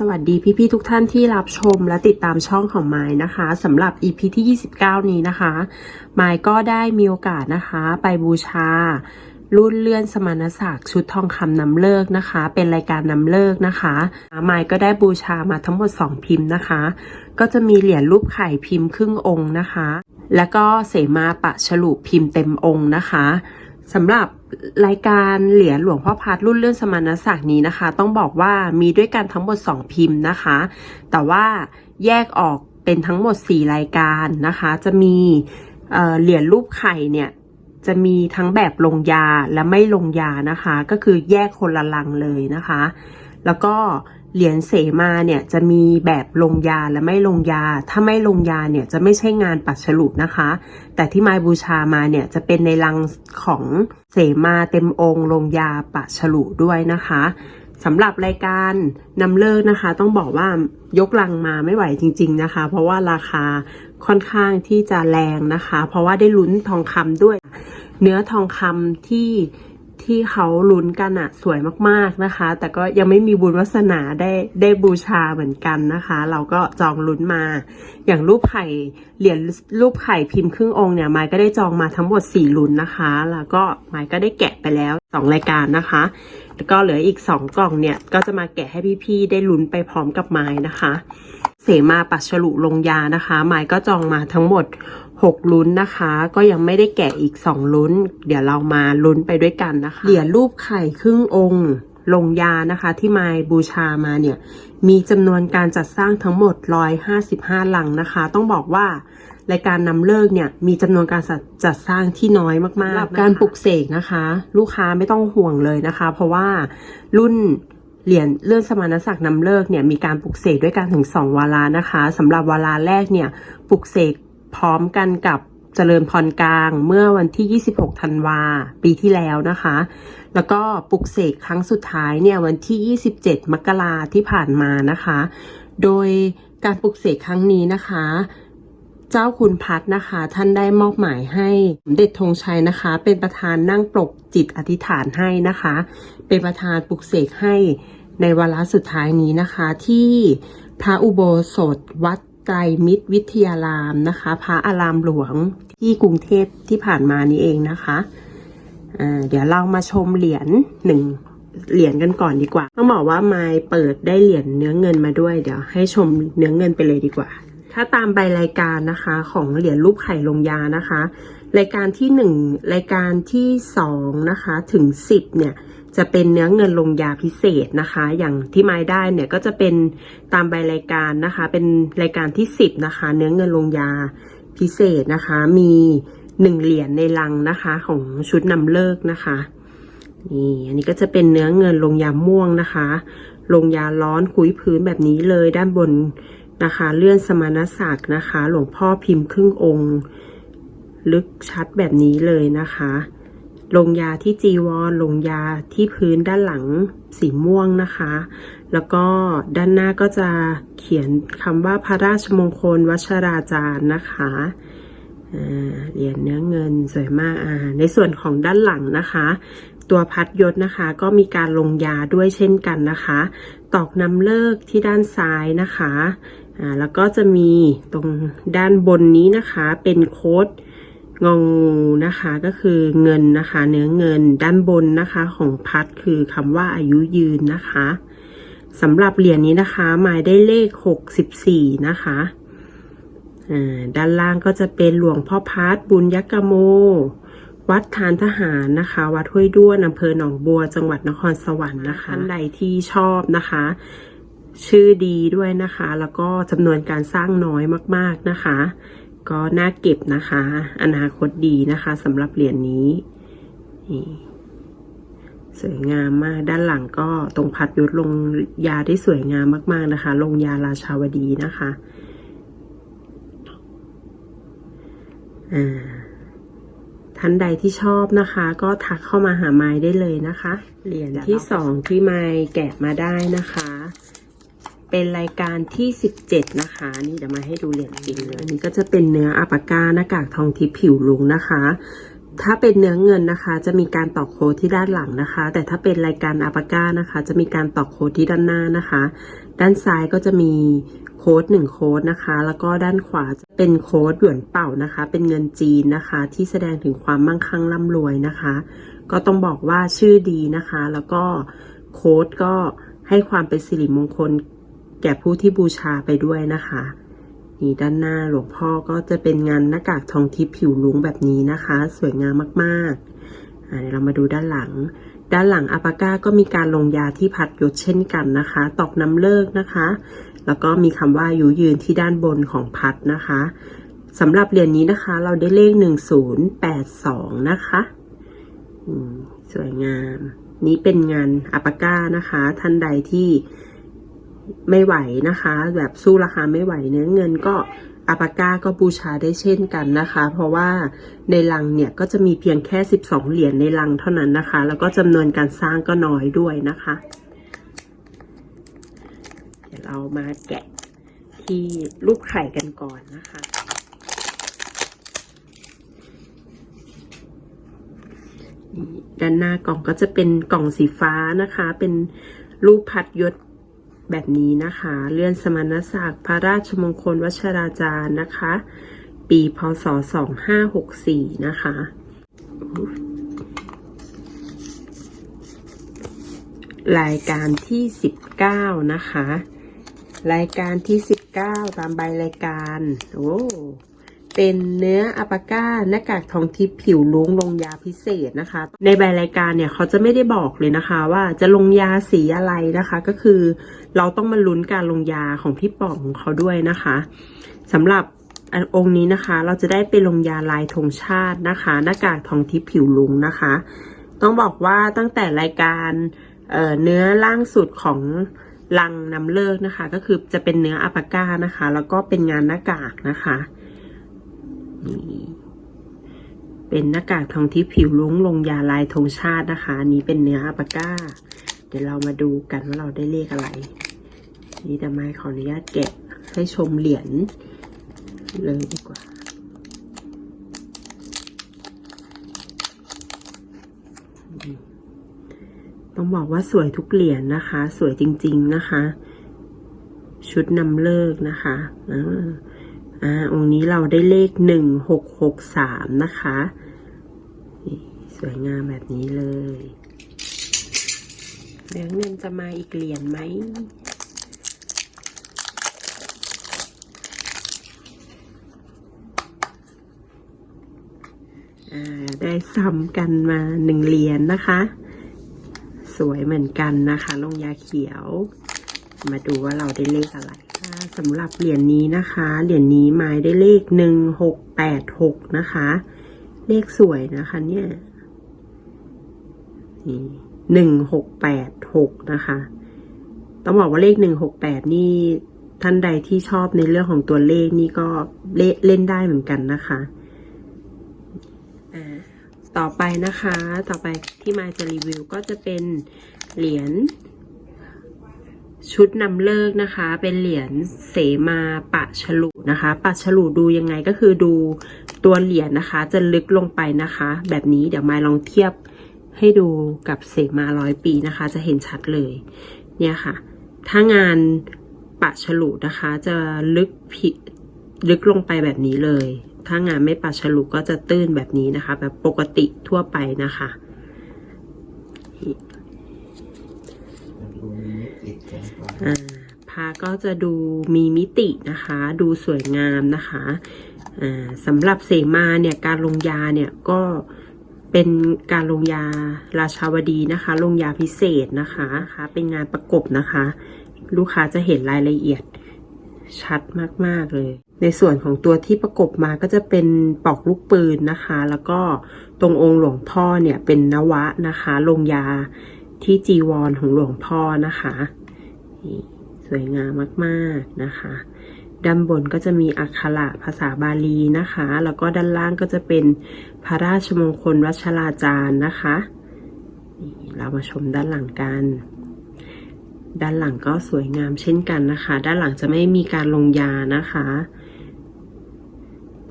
สวัสดีพี่ๆทุกท่านที่รับชมและติดตามช่องของไม้นะคะสำหรับ EP ที่ 29 นี้นะคะไม้ก็ได้มีโอกาสนะคะ ไปบูชา รุ่นเลื่อนสมณศักดิ์ชุดทองคำนำเลิกนะคะ เป็นรายการนำเลิกนะคะไม้ก็ได้บูชามาทั้งหมด 2 พิมพ์นะคะ ก็จะมีเหรียญรูปไข่พิมพ์ครึ่งองค์นะคะ แล้วก็เสมาปะฉลุพิมพ์เต็มองค์นะคะ สำหรับรายการเหรียญหลวงพ่อพัดรุ่นเลื่อนสมณศักดิ์นี้นะคะ ต้องบอกว่ามีด้วยกันทั้งหมด 2 พิมพ์นะคะ แต่ว่าแยกออกเป็นทั้งหมด 4 รายการนะคะ จะมีเอ่อเหรียญรูปไข่เนี่ยจะมีทั้งแบบลงยาและไม่ลงยานะคะ ก็คือแยกคนละลังเลยนะคะ แล้วก็ เหรียญเสมาเนี่ยจะมีแบบลงยาและไม่ลงยา ถ้าไม่ลงยาเนี่ยจะไม่ใช่งานปัดฉลุนะคะ แต่ที่ไม้บูชามาเนี่ยจะเป็นในลังของเสมาเต็มองค์ลงยาปะฉลุด้วยนะคะสำหรับรายการนำเลิกนะคะ ต้องบอกว่ายกลังมาไม่ไหวจริง ๆนะคะ เพราะว่าราคาค่อนข้างที่จะแรงนะคะ เพราะว่าได้ลุ้นทองคำด้วย เนื้อทองคำที่ ที่เขาลุ้นกันอะสวยมากๆนะคะ แต่ก็ยังไม่มีบุญวาสนาได้ได้บูชาเหมือนกันนะคะ เราก็จองลุ้นมา อย่างรูปไข่เหรียญรูปไข่พิมพ์ครึ่งองค์เนี่ยไม้ก็ได้จองมาทั้งหมด4ลุ้นนะคะ แล้วก็ไม้ก็ได้แกะไปแล้ว2รายการนะคะ แล้วก็เหลืออีก2กล่องเนี่ยก็จะมาแกะให้พี่ๆได้ลุ้นไปพร้อมกับไม้นะคะ เสมาปัดฉลุลงยานะคะไม้ก็จองมาทั้งหมด 6 ลุ้นนะคะ ก็ยังไม่ได้แกะอีก 2 ลุ้น เดี๋ยวเรามาลุ้นไปด้วยกันนะคะ เหรียญรูปไข่ครึ่งองค์ลงยานะคะที่ไม้บูชามาเนี่ย มีจำนวนการจัดสร้างทั้งหมด 155ลังนะคะ ต้องบอกว่ารายการนำเลิกเนี่ยมีจำนวนการจัดสร้างที่น้อยมากๆสำหรับการปลุกเสกนะคะ ลูกค้าไม่ต้องห่วงเลยนะคะ เพราะว่ารุ่น เหรียญเลื่อนสมณศักดิ์นำเลิกเนี่ยมีการปลุกเสกด้วยกันถึง 2 วาระนะคะสำหรับวาระแรกเนี่ยปลุกเสกพร้อมกันกับเจริญพรกลางเมื่อวันที่ 26 ธันวาปีที่แล้วนะคะ แล้วก็ปลุกเสกครั้งสุดท้ายเนี่ยวันที่ 27 มกราที่ผ่านมานะคะ โดยการปลุกเสกครั้งนี้นะคะ เจ้าคุณพัดนะคะ ท่านได้มอบหมายให้เด็จธงชัยนะคะ เป็นประธานนั่งปลกจิตอธิษฐานให้นะคะ เป็นประธานปลุกเสกให้ในวาระสุดท้ายนี้นะคะ ที่พระอุโบสถวัดไตรมิตรวิทยารามนะคะ พระอารามหลวงที่กรุงเทพที่ผ่านมานี้เองนะคะอ่าเดี๋ยวเรามาชมเหรียญหนึ่งเหรียญกันก่อนดีกว่า ต้องบอกว่าไมายเปิดได้เหรียญเนื้อเงินมาด้วย เดี๋ยวให้ชมเนื้อเงินไปเลยดีกว่า ถ้าตามใบรายการนะคะ ของเหรียญรูปไข่ลงยานะคะ รายการที่หนึ่งรายการที่สองนะคะถึงสิบเนี่ยจะเป็นเนื้อเงินลงยาพิเศษนะคะ อย่างที่ไม้ได้เนี่ยก็จะเป็นตามใบรายการนะคะ เป็นรายการที่สิบนะคะ เนื้อเงินลงยาพิเศษนะคะ มีหนึ่งเหรียญในลังนะคะ ของชุดนำเลิกนะคะนี่อันนี้ก็จะเป็นเนื้อเงินลงยาม่วงนะคะ ลงยาร้อนคุยพื้นแบบนี้เลยด้านบน นะคะเลื่อนสมณศักดิ์นะคะ หลวงพ่อพิมพ์ครึ่งองค์ ลึกชัดแบบนี้เลยนะคะ ลงยาที่จีวรลงยาที่พื้นด้านหลังสีม่วงนะคะ แล้วก็ด้านหน้าก็จะเขียนคำว่าพระราชมงคลวัชราจารย์นะคะเหรียญเนื้อเงินสวยมากในส่วนของด้านหลังนะคะ ตัวพัดยศนะคะก็มีการลงยาด้วยเช่นกันนะคะ ตอกนำเลิกที่ด้านซ้ายนะคะ อ่าแล้วก็จะมีตรงด้านบนนี้นะคะเป็นโค้ดงองูนะคะก็คือเงินนะคะ เนื้อเงินด้านบนนะคะของพัดคือคำว่าอายุยืนนะคะสำหรับเหรียญนี้นะคะหมายได้เลข 64 นะคะด้านล่างก็จะเป็นหลวงพ่อพัดบุญยักกโม วัดทานทหารนะคะ วัดห้วยด้วนอำเภอหนองบัวจังหวัดนครสวรรค์นะคะท่านใดที่ชอบนะคะ ชื่อดีด้วยนะคะ แล้วก็จำนวนการสร้างน้อยมากๆนะคะ ก็น่าเก็บนะคะ อนาคตดีนะคะสำหรับเหรียญนี้นี่สวยงามมาก ด้านหลังก็ตรงพัดยศลงยาได้สวยงามมาก ๆนะคะ ลงยาราชาวดีนะคะอ่าท่านใดที่ชอบนะคะ ก็ทักเข้ามาหาไม้ได้เลยนะคะ เหรียญที่สองที่ไม้แกะมาได้นะคะ เป็นรายการที่ 17 นะคะ นี่เดี๋ยวมาให้ดูเหรียญจริงเลยอันนี้ก็จะเป็นเนื้ออัปาก้าหน้ากากทองทิพย์ผิวลุงนะคะ ถ้าเป็นเนื้อเงินนะคะ จะมีการตอกโค้ดที่ด้านหลังนะคะ แต่ถ้าเป็นรายการอาปาก้านะคะ จะมีการตอกโค้ดที่ด้านหน้านะคะ ด้านซ้ายก็จะมีโค้ดหนึ่งโค้ดนะคะ แล้วก็ด้านขวาจะเป็นโค้ดหยวนเป่านะคะ เป็นเงินจีนนะคะ ที่แสดงถึงความมั่งคั่งร่ำรวยนะคะ ก็ต้องบอกว่าชื่อดีนะคะ แล้วก็โค้ดก็ให้ความเป็นสิริมงคล แก่ผู้ที่บูชาไปด้วยนะคะนี่ด้านหน้าหลวงพ่อก็จะเป็นงานหน้ากากทองทิพย์ผิวลุงแบบนี้นะคะ สวยงามมากๆอ่าเดี๋ยวเรามาดูด้านหลัง ด้านหลังอาปาก้าก็มีการลงยาที่พัดยศเช่นกันนะคะ ตอกน้ำเลิกนะคะ แล้วก็มีคำว่าอายุยืนที่ด้านบนของพัดนะคะสำหรับเหรียญนี้นะคะ เราได้เลข 1082 นะคะอืมสวยงาม นี้เป็นงานอาปาก้านะคะ ท่านใดที่ ไม่ไหวนะคะ แบบสู้ราคาไม่ไหวเนื้อเงินก็อาปาก้าก็บูชาได้เช่นกันนะคะ เพราะว่าในลังเนี่ยก็จะมีเพียงแค่ 12 เหรียญในลังเท่านั้นนะคะ แล้วก็จำนวนการสร้างก็น้อยด้วยนะคะ เดี๋ยวเรามาแกะที่รูปไข่กันก่อนนะคะด้านหน้ากล่องก็จะเป็นกล่องสีฟ้านะคะ เป็นรูปพัดยศ แบบนี้นะคะ เลื่อนสมณศักดิ์พระราชมงคลวชราจารย์นะคะ ปีพศ 2564 นะคะ รายการที่ 19 นะคะ รายการที่ 19 ตามใบรายการ โอ้ เป็นเนื้ออัปาก้าหน้ากากทองทิพย์ผิวลุ้งลงยาพิเศษนะคะ ในใบรายการเนี่ยเขาจะไม่ได้บอกเลยนะคะ ว่าจะลงยาสีอะไรนะคะ ก็คือเราต้องมาลุ้นการลงยาของพี่ป๋องเขาด้วยนะคะสำหรับองค์นี้นะคะ เราจะได้ไปลงยาลายธงชาตินะคะ หน้ากากทองทิพย์ผิวลุงนะคะ ต้องบอกว่าตั้งแต่รายการเเนื้อล่างสุดของลังนำเลิกนะคะ ก็คือจะเป็นเนื้ออัปาก้านะคะ แล้วก็เป็นงานหน้ากากนะคะ นี่เป็นหน้ากากทองทิพย์ผิวลุ้งลงยาลายธงชาตินะคะนี้เป็นเนื้ออัปาก้า เดี๋ยวเรามาดูกันว่าเราได้เลขอะไร นี่แต่ไม่ขออนุญาตแกะให้ชมเหรียญเลยดีกว่าต้องบอกว่าสวยทุกเหรียญนะคะ สวยจริง ๆนะคะ ชุดนำเลิกนะคะ อ่าอ่าองค์นี้เราได้เลขหนึ่งหกหกสามนะคะนี่สวยงามแบบนี้เลยเดี๋ยวเงินจะมาอีกเหรียญไหมอ่าได้ซ้ำกันมาหนึ่งเหรียญนะคะ สวยเหมือนกันนะคะลงยาเขียว มาดูว่าเราได้เลขอะไร สำหรับเหรียญนี้นะคะ เหรียญนี้หมายได้เลขหนึ่งหกแปดหกนะคะ เลขสวยนะคะเนี่ยนี่หนึ่งหกแปดหกนะคะ ต้องบอกว่าเลขหนึ่งหกแปดนี่ท่านใดที่ชอบในเรื่องของตัวเลขนี่ก็เลเล่นได้เหมือนกันนะคะอ่าต่อไปนะคะ ต่อไปที่มาจะรีวิวก็จะเป็นเหรียญ ชุดนำเลิกนะคะ เป็นเหรียญเสมาปะฉลุนะคะ ปะฉลุดูยังไงก็คือดูตัวเหรียญนะคะ จะลึกลงไปนะคะ แบบนี้เดี๋ยวมาลองเทียบให้ดูกับเสมาร้อยปีนะคะ จะเห็นชัดเลย เนี่ยค่ะ ถ้างานปะฉลุนะคะ จะลึกผิดลึกลงไปแบบนี้เลย ถ้างานไม่ปะฉลุก็จะตื้นแบบนี้นะคะ แบบปกติทั่วไปนะคะ ดูมีมิติของความ อ่า พาก็จะดูมีมิตินะคะ ดูสวยงามนะคะอ่าสำหรับเสมาเนี่ยการลงยาเนี่ยก็เป็นการลงยาราชาวดีนะคะ ลงยาพิเศษนะคะนะคะเป็นงานประกบนะคะ ลูกค้าจะเห็นรายละเอียดชัดมาก ๆ เลย ในส่วนของตัวที่ประกบมาก็จะเป็นปอกลูกปืนนะคะ แล้วก็ตรงองค์หลวงพ่อเนี่ยเป็นนวะนะคะ ลงยาที่จีวรของหลวงพ่อนะคะ นี่สวยงามมากๆนะคะ ด้านบนก็จะมีอักขระภาษาบาลีนะคะ แล้วก็ด้านล่างก็จะเป็นพระราชมงคลวัชราจารย์นะคะนี่เรามาชมด้านหลังกัน ด้านหลังก็สวยงามเช่นกันนะคะ ด้านหลังจะไม่มีการลงยานะคะ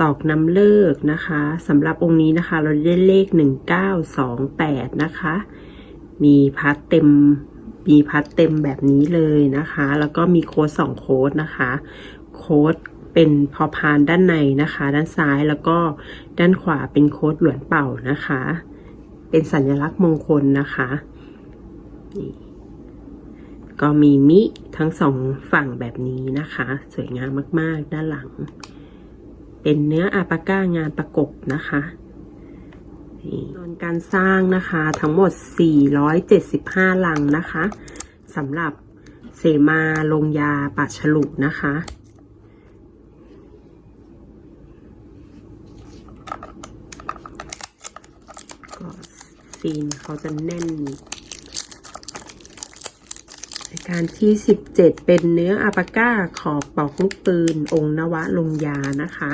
ตอกน้ำเลิกนะคะสำหรับองค์นี้นะคะ เราได้เลขหนึ่งเก้าสองแปดนะคะ มีพัดเต็ม มีพัดเต็มแบบนี้เลยนะคะ แล้วก็มีโค้ดสองโค้ดนะคะ โค้ดเป็นพอพานด้านในนะคะ ด้านซ้ายแล้วก็ด้านขวาเป็นโค้ดหยวนเป่านะคะ เป็นสัญลักษณ์มงคลนะคะก็มีมิทั้งสองฝั่งแบบนี้นะคะ สวยงามมาก ๆ ด้านหลัง เป็นเนื้ออาปาก้างานประกบนะคะ นี่จำนวนการสร้างนะคะทั้งหมด 475 ลังนะคะสำหรับเสมาลงยาปัดฉลุนะคะก็ซีนเขาจะแน่นรายการที่ 17 เป็นเนื้ออาปาก้าขอบปอกลูกปืน องค์นวะลงยานะคะ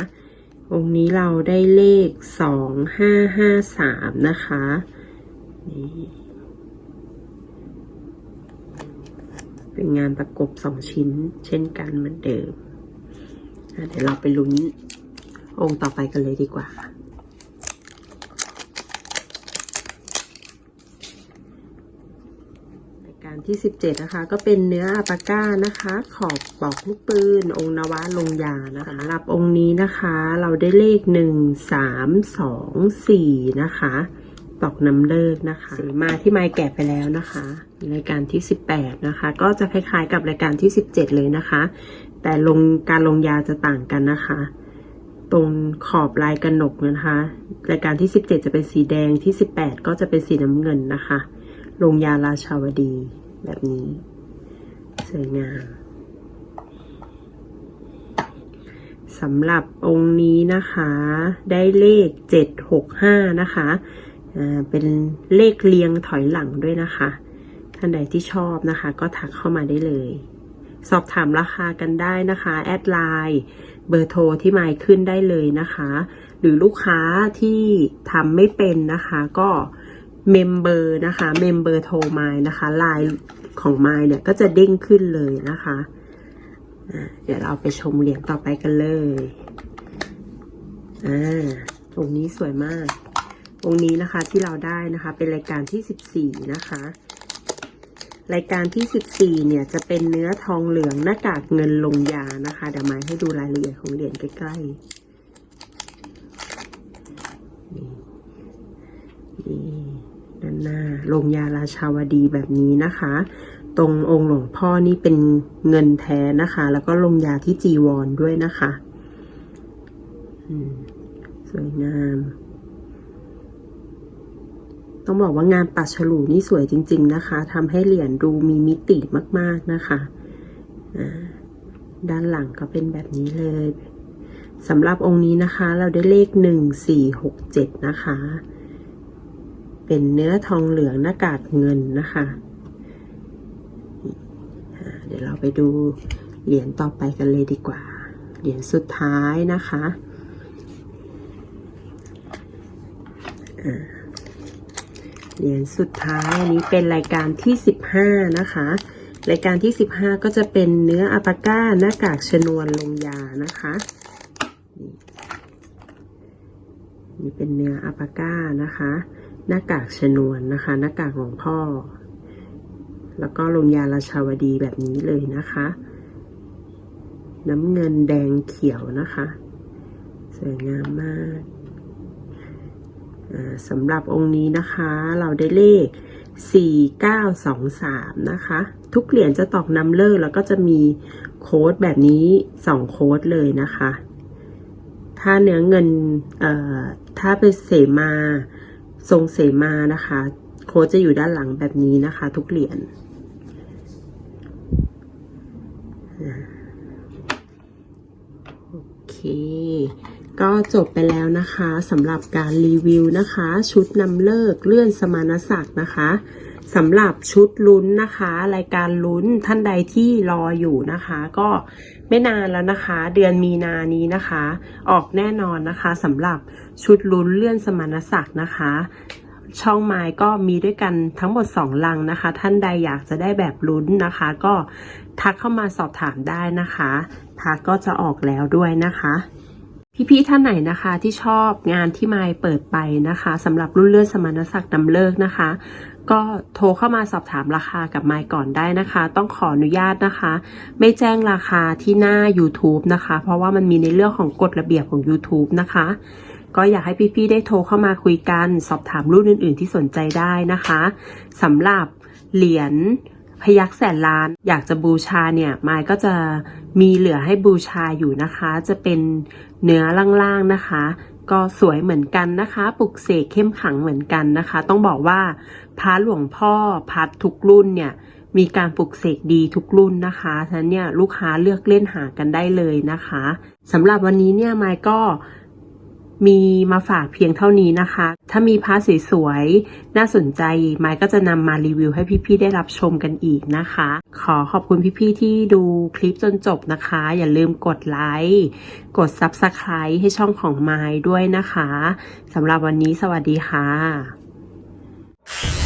องค์นี้เราได้เลขสองห้าห้าสามนะคะนี่เป็นงานประกบสองชิ้น เช่นกันเหมือนเดิม เดี๋ยวเราไปลุ้นองค์ต่อไปกันเลยดีกว่า รายการ ที่ 17 นะคะ ก็เป็นเนื้ออาปาก้านะคะ ขอบปอกลูกปืน องค์นวะลงยานะคะสำหรับองค์นี้นะคะ เราได้เลข 1 3 2 4 นะคะปอกน้ำเลิกนะคะสีมาที่ไม้แกะไปแล้วนะคะรายการที่ 18 นะคะ ก็จะคล้ายๆกับรายการที่ 17 เลยนะคะ แต่ลงการลงยาจะต่างกันนะคะตรงขอบลายกระหนกนะคะ รายการที่ 17 จะเป็นสีแดงที่ 18 ก็จะเป็นสีน้ำเงินนะคะ ลงยาราชาวดี แบบนี้ สวยงามสำหรับองค์นี้นะคะ ได้เลข 765 นะคะเป็นเลขเรียงถอยหลังด้วยนะคะ ท่านใดที่ชอบนะคะ ก็ทักเข้ามาได้เลย สอบถามราคากันได้นะคะ แอดไลน์เบอร์โทรที่หมายขึ้นได้เลยนะคะ หรือลูกค้าที่ทำไม่เป็นนะคะ ก็ เมมเบอร์นะคะเมมเบอร์โทรไมล์นะคะลน์ของไมล์เนี่ยก็จะเด้งขึ้นเลยนะคะเดี๋ยวเราไปชมเหรียญต่อไปกันเลยอ่าตรงนี้สวยมากตรงนี้นะคะที่เราได้นะคะเป็นรายการที่ 14 นะคะ รายการที่ 14 เนี่ยจะเป็นเนื้อทองเหลืองหน้ากากเงินลงยานะคะเดี๋ยวมาให้ดูรายละเอียดของเหรียญใกล้ๆนี่ หน้าลงยาราชาวดีแบบนี้นะคะ ตรงองค์หลวงพ่อนี่เป็นเงินแท้นะคะ แล้วก็ลงยาที่จีวรด้วยนะคะสวยงาม ต้องบอกว่างานปัดฉลูนี่สวยจริง ๆ นะคะทำให้เหรียญดูมีมิติมาก ๆนะคะ ด้านหลังก็เป็นแบบนี้เลยสำหรับองค์นี้นะคะ เราได้เลขหนึ่งสี่หกเจ็ดนะคะ เป็นเนื้อทองเหลืองหน้ากากเงินนะคะ เดี๋ยวเราไปดูเหรียญต่อไปกันเลยดีกว่า เหรียญสุดท้ายนะคะเหรียญสุดท้ายอันนี้เป็นรายการที่ 15 นะคะ รายการที่ 15 ก็จะเป็นเนื้ออัปาก้าหน้ากากชนวนลงยานะคะนี่นี่เป็นเนื้ออัปาก้านะคะ หน้ากากชนวนนะคะ หน้ากากหลวงพ่อ แล้วก็ลงยาราชาวดีแบบนี้เลยนะคะ น้ำเงินแดงเขียวนะคะ สวยงามมากสำหรับองค์นี้นะคะ เราได้เลข 4923 นะคะ ทุกเหรียญจะตอกนำเลิกแล้วก็จะมีโค้ดแบบนี้ 2 โค้ดเลยนะคะ ถ้าเนื้อเงินถ้าเป็นเสมา ทรงเสมานะคะ โค้ดจะอยู่ด้านหลังแบบนี้นะคะ ทุกเหรียญโอเค ก็จบไปแล้วนะคะสำหรับการรีวิวนะคะ ชุดนำเลิกเลื่อนสมณศักดิ์นะคะ สำหรับชุดลุ้นนะคะ รายการลุ้นท่านใดที่รออยู่นะคะ ก็ไม่นานแล้วนะคะ เดือนมีนานี้นะคะ ออกแน่นอนนะคะสำหรับชุดลุ้นเลื่อนสมณศักดิ์นะคะ ช่องไม้ก็มีด้วยกันทั้งหมด 2 ลังนะคะ ท่านใดอยากจะได้แบบลุ้นนะคะ ก็ทักเข้ามาสอบถามได้นะคะพักก็จะออกแล้วด้วยนะคะพี่ๆท่านไหนนะคะที่ชอบงานที่ไมค์เปิดไปนะคะสำหรับรุ่นเลื่อนสมณศักดิ์นำเลิกนะคะ ก็โทรเข้ามาสอบถามราคากับไมค์ก่อนได้นะคะ ต้องขออนุญาตนะคะ ไม่แจ้งราคาที่หน้า YouTube นะคะ เพราะว่ามันมีในเรื่องของกฎระเบียบของ YouTube นะคะ ก็อยากให้พี่ๆได้โทรเข้ามาคุยกัน สอบถามรุ่นอื่น ๆ ที่สนใจได้นะคะสำหรับเหรียญพยักแสนล้าน อยากจะบูชาเนี่ยไมค์ก็จะมีเหลือให้บูชาอยู่นะคะ จะเป็นเนื้อล่างๆนะคะ ก็สวยเหมือนกันนะคะ ปลุกเสกเข้มขังเหมือนกันนะคะ ต้องบอกว่า พระหลวงพ่อพัดทุกรุ่นเนี่ยมีการปลุกเสกดีทุกรุ่นนะคะฉะนั้นเนี่ยลูกค้าเลือกเล่นหากันได้เลยนะคะสำหรับวันนี้เนี่ยไมค์ก็มีมาฝากเพียงเท่านี้นะคะ ถ้ามีพระสวยๆ น่าสนใจไมค์ก็จะนำมารีวิวให้พี่ๆ ได้รับชมกันอีกนะคะ ขอขอบคุณพี่ๆ ที่ดูคลิปจนจบนะคะ อย่าลืมกดไลค์ กด Subscribe ให้ช่องของไมค์ด้วยนะคะสำหรับวันนี้สวัสดีค่ะ